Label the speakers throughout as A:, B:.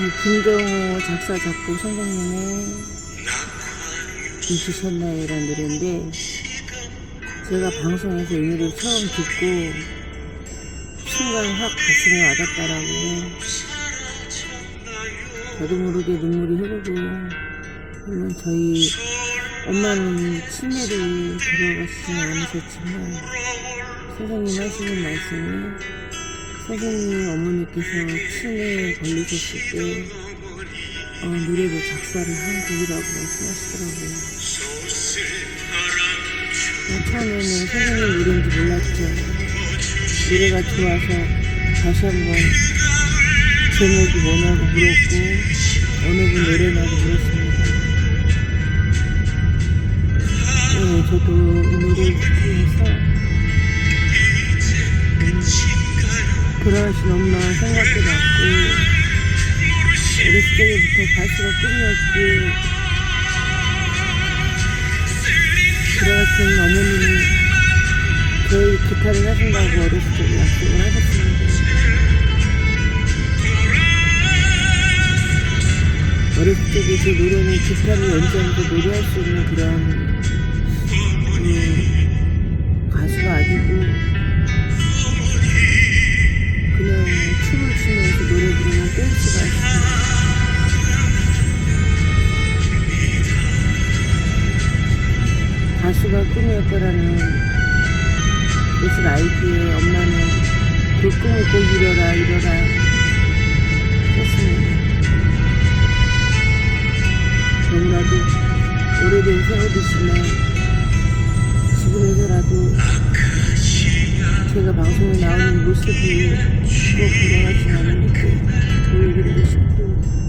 A: 네, 김정호 작사 작곡 선생님의 잊으셨나요 라는 노래인데 제가 방송에서 이 노래를 처음 듣고 순간 확 가슴에 와닿더라고요. 저도 모르게 눈물이 흐르고 물론 저희 엄마는 치매로 돌아가시진 않으셨지만 선생님 하시는 말씀이 선생님 어머니께서 치매에 걸리셨을 때 어, 노래를 작사를 한 곡이라고 말씀하시더라고요. 어, 처음에는 선생님 노래인지 몰랐죠. 노래가 좋아서 다시 한번 제목이 뭐냐고 물었고 어느 분 노래냐고 물었습니다. 네, 저도 이 노래를 듣으면서 돌아가신 엄마 생각도 났고 어렸을 때부터 가수가 꿈이었기에 돌아가신 어머님은 저희 기타를 하신다고 어렸을 때 약속을 하셨습니다. 어렸을 때도 제 노래는 기타를 연주하면서 노래할 수 있는 그런 가수가 꿈이었다라는 것을 알기에 엄마는 그 꿈을 꼭 이뤄라 이뤄라 했습니다. 너무나도 오래된 세월이지만 지금에서라도 제가 방송에 나오는 모습이 꼭 돌아가지 않으니까 보여드리고 싶고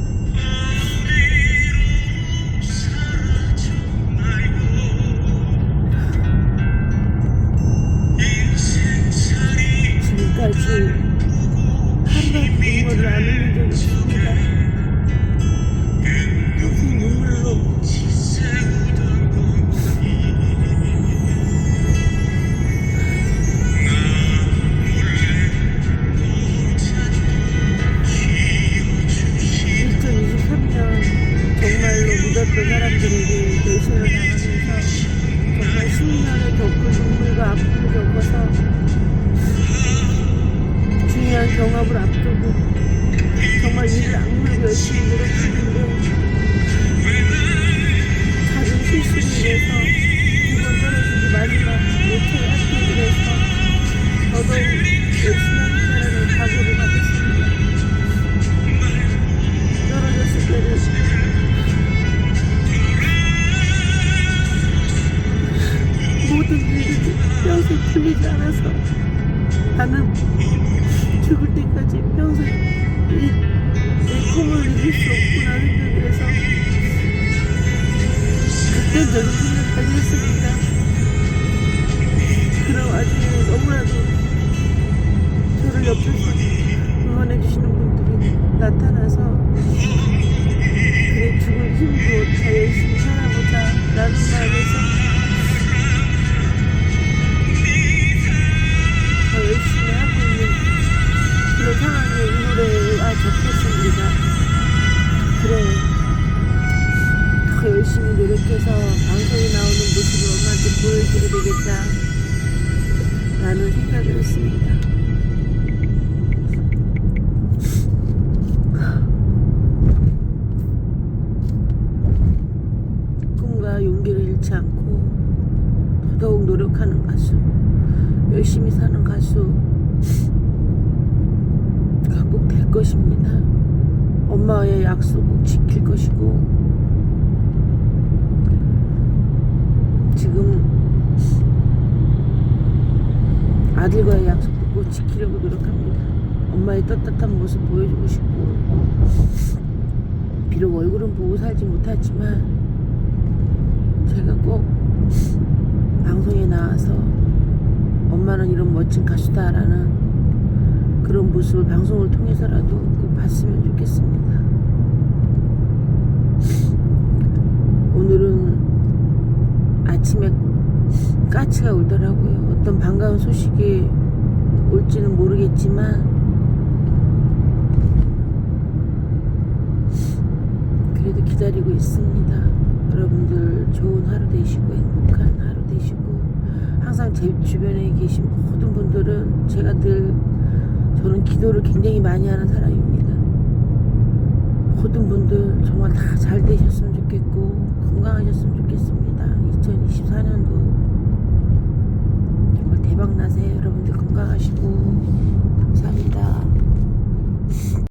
A: 눈물과 아픔을 풀리지 않아서 나는 죽을 때까지 평생 이, 내 꿈을 이룰 수 없구나 생각을 해서 저는 생각까지 했습니다. 그런 와중에 너무나도 저를 옆에서 응원해 주시는 분들이 나타나서 그래 죽을 힘도 더 열심히 살아보자 라는 마음에서 보여드려야 되겠다. 라는 생각을 했습니다. 꿈과 용기를 잃지 않고 더더욱 노력하는 가수, 열심히 사는 가수, 꼭 될 것입니다. 엄마의 약속 꼭 지킬 것이고, 지금 아들과의 약속도 꼭 지키려고 노력합니다. 엄마의 떳떳한 모습 보여주고 싶고, 비록 얼굴은 보고 살지 못하지만, 제가 꼭 방송에 나와서 엄마는 이런 멋진 가수다라는 그런 모습을 방송을 통해서라도 꼭 봤으면 좋겠습니다. 오늘은 아침에 까치가 울더라고요. 어떤 반가운 소식이 올지는 모르겠지만 그래도 기다리고 있습니다. 여러분들 좋은 하루 되시고 행복한 하루 되시고 항상 제 주변에 계신 모든 분들은 제가 늘 저는 기도를 굉장히 많이 하는 사람입니다. 모든 분들 정말 다 잘